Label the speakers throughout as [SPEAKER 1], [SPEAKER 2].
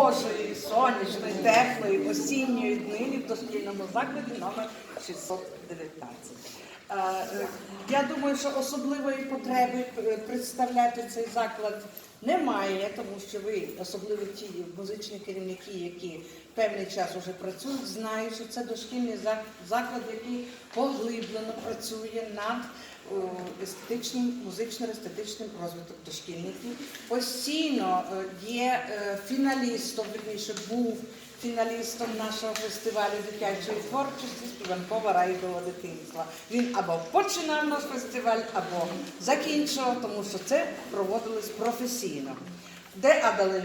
[SPEAKER 1] Божої, сонячної, теплої, осінньої дни в дошкільному закладі номер 619. Я думаю, що особливої потреби е, представляти цей заклад немає, тому що ви, особливо ті музичні керівники, які певний час вже працюють, знають, що це дошкільний заклад, який поглиблено працює над естетичним, музично-естетичним розвитком дошкільників. Постійно е, є е, фіналістом, вірніше був фіналістом нашого фестивалю дитячої творчості співанкова райдового дитинства. Він або починав наш фестиваль, або закінчував, тому що це проводилось професійно. Де Ада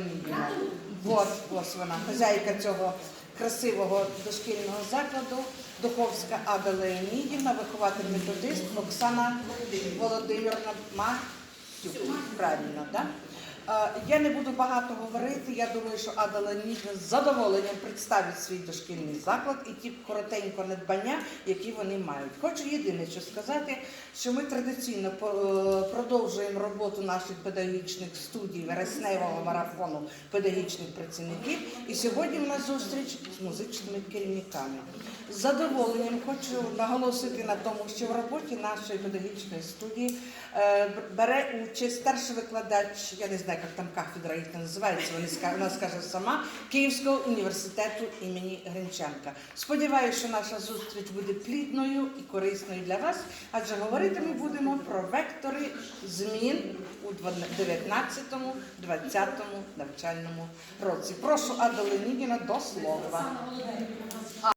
[SPEAKER 1] От ось вона, хазяйка цього красивого дошкільного закладу, Духовська Ада Леонідівна, вихователь методист Оксана Володимирівна Матюк. Правильно, так? Я не буду багато говорити. Я думаю, що Ада Леонідівна з задоволенням представить свій дошкільний заклад і ті коротенько надбання, які вони мають. Хочу єдине, що сказати, що ми традиційно е, продовжуємо роботу наших педагогічних студій вересневого марафону педагогічних працівників. І сьогодні в нас зустріч з музичними керівниками. З задоволенням хочу наголосити на тому, що в роботі нашої педагогічної студії е, бере участь старший викладач, я не знаю, як там кафедра їх називається, вони вона скаже сама, Київського університету імені Гринченка. Сподіваюся, що наша зустріч буде плідною і корисною для вас, адже говорити ми будемо про вектори змін у 19-20 навчальному році. Прошу Ада Ленігіна до слова.